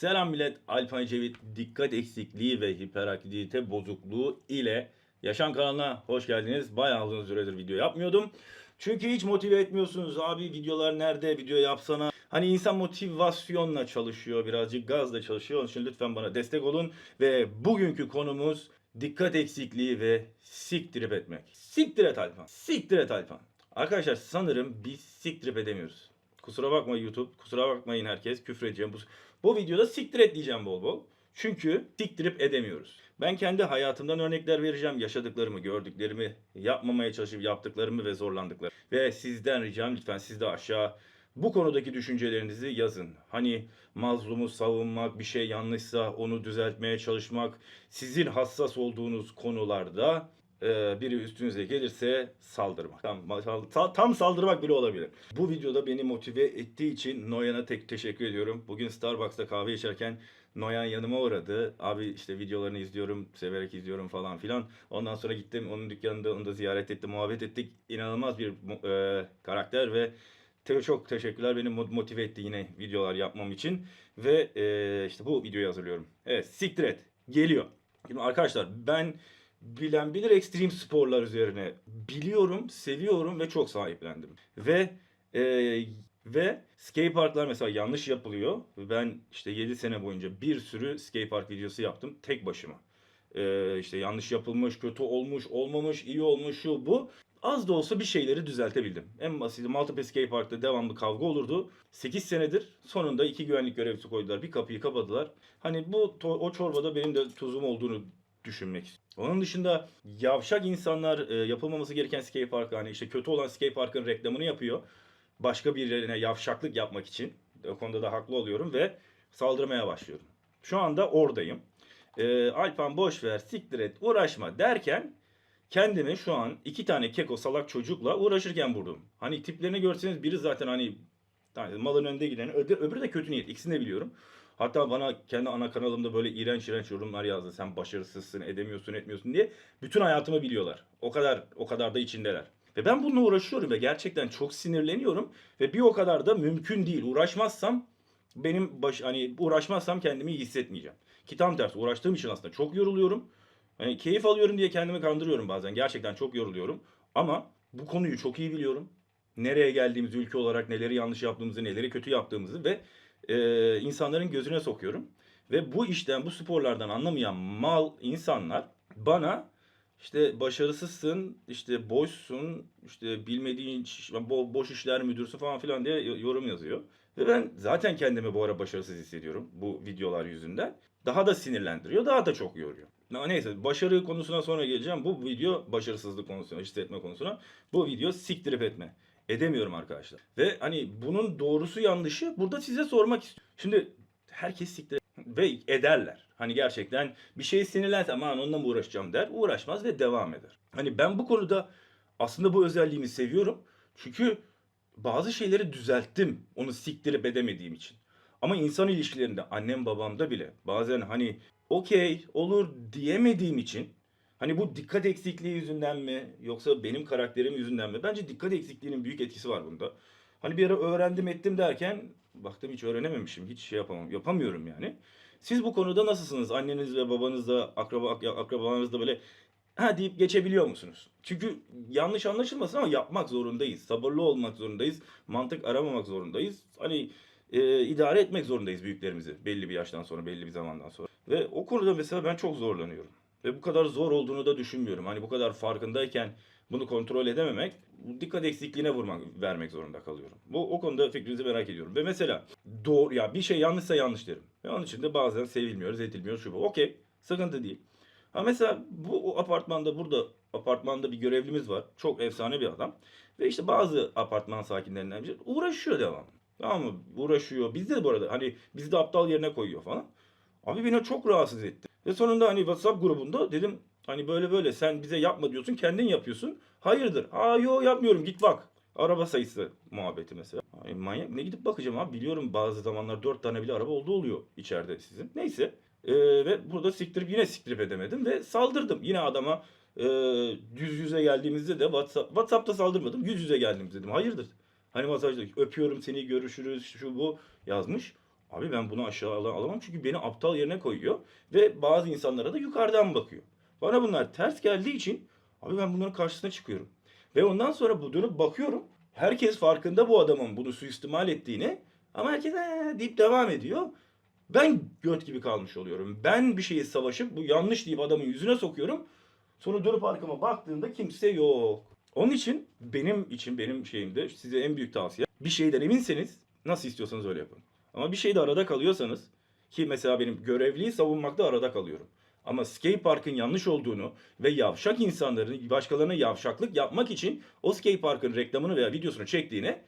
Selam millet. Alpan Cevit dikkat eksikliği ve hiperaktivite bozukluğu ile Yaşam kanalına hoş geldiniz. Bayağı uzun süredir video yapmıyordum. Çünkü hiç motive etmiyorsunuz. Abi videolar nerede? Video yapsana. Hani insan motivasyonla çalışıyor. Birazcık gazla çalışıyor. Onun için lütfen bana destek olun. Ve bugünkü konumuz dikkat eksikliği ve siktirip etmek. Siktir et Alpan. Siktir et Alpan. Arkadaşlar sanırım biz siktirip edemiyoruz. Kusura bakma YouTube. Kusura bakmayın herkes. Küfür edeceğim. Bu, bu videoda siktir et diyeceğim bol bol. Çünkü siktirip edemiyoruz. Ben kendi hayatımdan örnekler vereceğim. Yaşadıklarımı, gördüklerimi, yapmamaya çalışıp yaptıklarımı ve zorlandıklarımı. Ve sizden ricam lütfen siz de aşağı bu konudaki düşüncelerinizi yazın. Hani mazlumu savunmak, bir şey yanlışsa onu düzeltmeye çalışmak, sizin hassas olduğunuz konularda e, biri üstünüze gelirse saldırmak. Tam, tam saldırmak bile olabilir. Bu videoda beni motive ettiği için Noyan'a tek teşekkür ediyorum. Bugün Starbucks'ta kahve içerken Noyan yanıma uğradı. Abi işte videolarını izliyorum, severek izliyorum falan filan. Ondan sonra gittim onun dükkanında onu da ziyaret ettim, muhabbet ettik. İnanılmaz bir e, karakter ve te- çok teşekkürler beni mo- motive etti yine videolar yapmam için. Ve e, işte bu videoyu hazırlıyorum. Evet siktir et. Geliyor. Şimdi arkadaşlar ben bilen bilir ekstrem sporlar üzerine biliyorum, seviyorum ve çok sahiplendim. Ve e, ve skate parklar mesela yanlış yapılıyor. Ben işte 7 sene boyunca bir sürü skate park videosu yaptım tek başıma. E, işte yanlış yapılmış, kötü olmuş, olmamış, iyi olmuş, şu bu. Az da olsa bir şeyleri düzeltebildim. En basiti Maltepe Skate Park'ta devamlı kavga olurdu. 8 senedir sonunda iki güvenlik görevlisi koydular. Bir kapıyı kapadılar. Hani bu o çorbada benim de tuzum olduğunu düşünmek. Onun dışında yavşak insanlar e, yapılmaması gereken skate park hani işte kötü olan skate parkın reklamını yapıyor. Başka birilerine yavşaklık yapmak için. O konuda da haklı oluyorum ve saldırmaya başlıyorum. Şu anda oradayım. E, Alpan boş ver, siktir et, uğraşma derken kendimi şu an iki tane keko salak çocukla uğraşırken buldum. Hani tiplerini görseniz biri zaten hani yani malın önünde giden öbür, öbürü de kötü niyet. İkisini de biliyorum. Hatta bana kendi ana kanalımda böyle iğrenç iğrenç yorumlar yazdı. Sen başarısızsın, edemiyorsun, etmiyorsun diye. Bütün hayatımı biliyorlar. O kadar o kadar da içindeler. Ve ben bununla uğraşıyorum ve gerçekten çok sinirleniyorum ve bir o kadar da mümkün değil. Uğraşmazsam benim baş hani uğraşmazsam kendimi iyi hissetmeyeceğim. Ki tam tersi uğraştığım için aslında çok yoruluyorum. Hani keyif alıyorum diye kendimi kandırıyorum bazen. Gerçekten çok yoruluyorum. Ama bu konuyu çok iyi biliyorum. Nereye geldiğimizi ülke olarak neleri yanlış yaptığımızı, neleri kötü yaptığımızı ve e, insanların gözüne sokuyorum. Ve bu işten, bu sporlardan anlamayan mal insanlar bana işte başarısızsın, işte boşsun, işte bilmediğin bo- boş işler müdürsün falan filan diye yorum yazıyor. Ve ben zaten kendimi bu ara başarısız hissediyorum bu videolar yüzünden. Daha da sinirlendiriyor, daha da çok yoruyor. Neyse başarı konusuna sonra geleceğim. Bu video başarısızlık konusuna, hissetme konusuna. Bu video siktirip etme. Edemiyorum arkadaşlar. Ve hani bunun doğrusu yanlışı burada size sormak istiyorum. Şimdi herkes siktir ve ederler. Hani gerçekten bir şey sinirlense aman onunla mı uğraşacağım der. Uğraşmaz ve devam eder. Hani ben bu konuda aslında bu özelliğimi seviyorum. Çünkü bazı şeyleri düzelttim. Onu siktirip edemediğim için. Ama insan ilişkilerinde annem babamda bile bazen hani okey olur diyemediğim için hani bu dikkat eksikliği yüzünden mi yoksa benim karakterim yüzünden mi? Bence dikkat eksikliğinin büyük etkisi var bunda. Hani bir ara öğrendim ettim derken baktım hiç öğrenememişim. Hiç şey yapamam. Yapamıyorum yani. Siz bu konuda nasılsınız? Anneniz ve babanızla, akraba, akrabalarınızla böyle ha deyip geçebiliyor musunuz? Çünkü yanlış anlaşılmasın ama yapmak zorundayız. Sabırlı olmak zorundayız. Mantık aramamak zorundayız. Hani e, idare etmek zorundayız büyüklerimizi belli bir yaştan sonra, belli bir zamandan sonra. Ve o konuda mesela ben çok zorlanıyorum. Ve bu kadar zor olduğunu da düşünmüyorum. Hani bu kadar farkındayken bunu kontrol edememek, dikkat eksikliğine vurmak, vermek zorunda kalıyorum. Bu o konuda fikrinizi merak ediyorum. Ve mesela doğru ya bir şey yanlışsa yanlış derim. Ve onun için de bazen sevilmiyoruz, edilmiyoruz şu bu. Okey, sıkıntı değil. Ha mesela bu apartmanda burada apartmanda bir görevlimiz var. Çok efsane bir adam. Ve işte bazı apartman sakinlerinden biri uğraşıyor devam. Tamam mı? Uğraşıyor. Bizde de bu arada hani bizi de aptal yerine koyuyor falan. Abi beni çok rahatsız etti. Ve sonunda hani WhatsApp grubunda dedim hani böyle böyle sen bize yapma diyorsun kendin yapıyorsun. Hayırdır? Aa yo yapmıyorum git bak. Araba sayısı muhabbeti mesela. Ay, manyak ne gidip bakacağım abi biliyorum bazı zamanlar dört tane bile araba olduğu oluyor içeride sizin. Neyse. Ee, ve burada siktirip yine siktirip edemedim ve saldırdım. Yine adama e, yüz yüze geldiğimizde de WhatsApp, WhatsApp'ta saldırmadım. Yüz yüze geldiğimizde dedim. Hayırdır? Hani mesajda öpüyorum seni görüşürüz şu bu yazmış. Abi ben bunu aşağı al- alamam çünkü beni aptal yerine koyuyor ve bazı insanlara da yukarıdan bakıyor. Bana bunlar ters geldiği için abi ben bunların karşısına çıkıyorum. Ve ondan sonra bu dönüp bakıyorum. Herkes farkında bu adamın bunu suistimal ettiğini ama herkes "Ee" deyip devam ediyor. Ben göt gibi kalmış oluyorum. Ben bir şeyi savaşıp bu yanlış deyip adamın yüzüne sokuyorum. Sonra dönüp arkama baktığımda kimse yok. Onun için benim için benim şeyimde size en büyük tavsiye bir şeyden eminseniz nasıl istiyorsanız öyle yapın. Ama bir şeyde arada kalıyorsanız ki mesela benim görevliyi savunmakta arada kalıyorum. Ama skate parkın yanlış olduğunu ve yavşak insanların başkalarına yavşaklık yapmak için o skate parkın reklamını veya videosunu çektiğini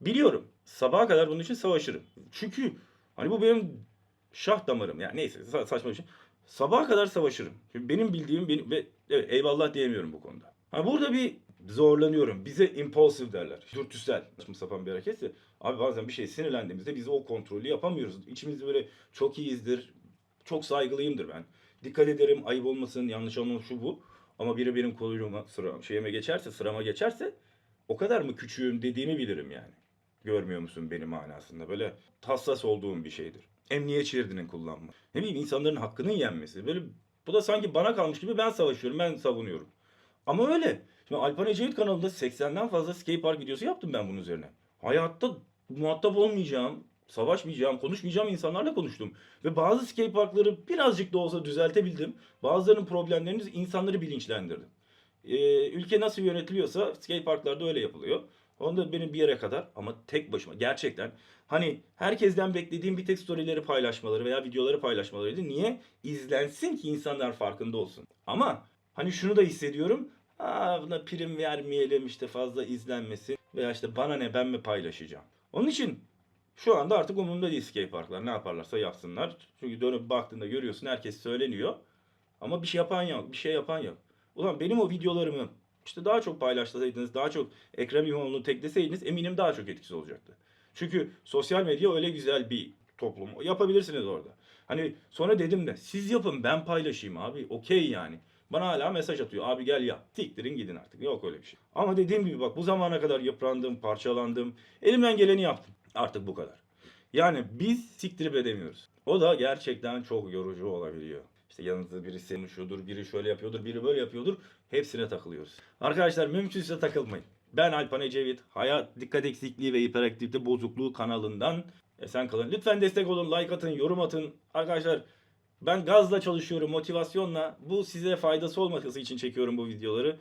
biliyorum. Sabaha kadar bunun için savaşırım. Çünkü hani bu benim şah damarım yani neyse sa- saçma bir şey. Sabaha kadar savaşırım. Benim bildiğim benim ve evet, eyvallah diyemiyorum bu konuda. Ha burada bir zorlanıyorum. Bize impulsive derler. Dürtüsel. Saçma sapan bir hareketse. Abi bazen bir şey sinirlendiğimizde biz o kontrolü yapamıyoruz. İçimizde böyle çok iyiyizdir. Çok saygılıyımdır ben. Dikkat ederim ayıp olmasın, yanlış olmasın şu bu. Ama biri benim koluma, sıra, şeyime geçerse, sırama geçerse o kadar mı küçüğüm dediğimi bilirim yani. Görmüyor musun beni manasında. Böyle hassas olduğum bir şeydir. Emniyet şeridinin kullanma. Ne bileyim insanların hakkının yenmesi. Böyle bu da sanki bana kalmış gibi ben savaşıyorum, ben savunuyorum. Ama öyle. Şimdi Alpan Ecevit kanalında 80'den fazla skate park videosu yaptım ben bunun üzerine. Hayatta muhatap olmayacağım, savaşmayacağım, konuşmayacağım insanlarla konuştum. Ve bazı skate parkları birazcık da olsa düzeltebildim. Bazılarının problemlerini insanları bilinçlendirdim. Ee, ülke nasıl yönetiliyorsa skate parklarda öyle yapılıyor. Onda benim bir yere kadar ama tek başıma gerçekten hani herkesten beklediğim bir tek storyleri paylaşmaları veya videoları paylaşmalarıydı. Niye? İzlensin ki insanlar farkında olsun. Ama hani şunu da hissediyorum. Aa buna prim vermeyelim işte fazla izlenmesin veya işte bana ne ben mi paylaşacağım. Onun için şu anda artık umurumda değil skate parklar. Ne yaparlarsa yapsınlar. Çünkü dönüp baktığında görüyorsun herkes söyleniyor. Ama bir şey yapan yok. Bir şey yapan yok. Ulan benim o videolarımı işte daha çok paylaşsaydınız, daha çok Ekrem İmamoğlu'nu tekleseydiniz eminim daha çok etkisi olacaktı. Çünkü sosyal medya öyle güzel bir toplum. Yapabilirsiniz orada. Hani sonra dedim de siz yapın ben paylaşayım abi. Okey yani. Bana hala mesaj atıyor. Abi gel yap. Siktirin gidin artık. Yok öyle bir şey. Ama dediğim gibi bak bu zamana kadar yıprandım, parçalandım. Elimden geleni yaptım. Artık bu kadar. Yani biz siktirip edemiyoruz. O da gerçekten çok yorucu olabiliyor. İşte yanınızda birisi konuşuyordur, biri şöyle yapıyordur, biri böyle yapıyordur. Hepsine takılıyoruz. Arkadaşlar mümkünse takılmayın. Ben Alpan Ecevit, Hayat Dikkat Eksikliği ve Hiperaktivite Bozukluğu kanalından esen kalın. Lütfen destek olun, like atın, yorum atın. Arkadaşlar ben gazla çalışıyorum, motivasyonla. Bu size faydası olması için çekiyorum bu videoları.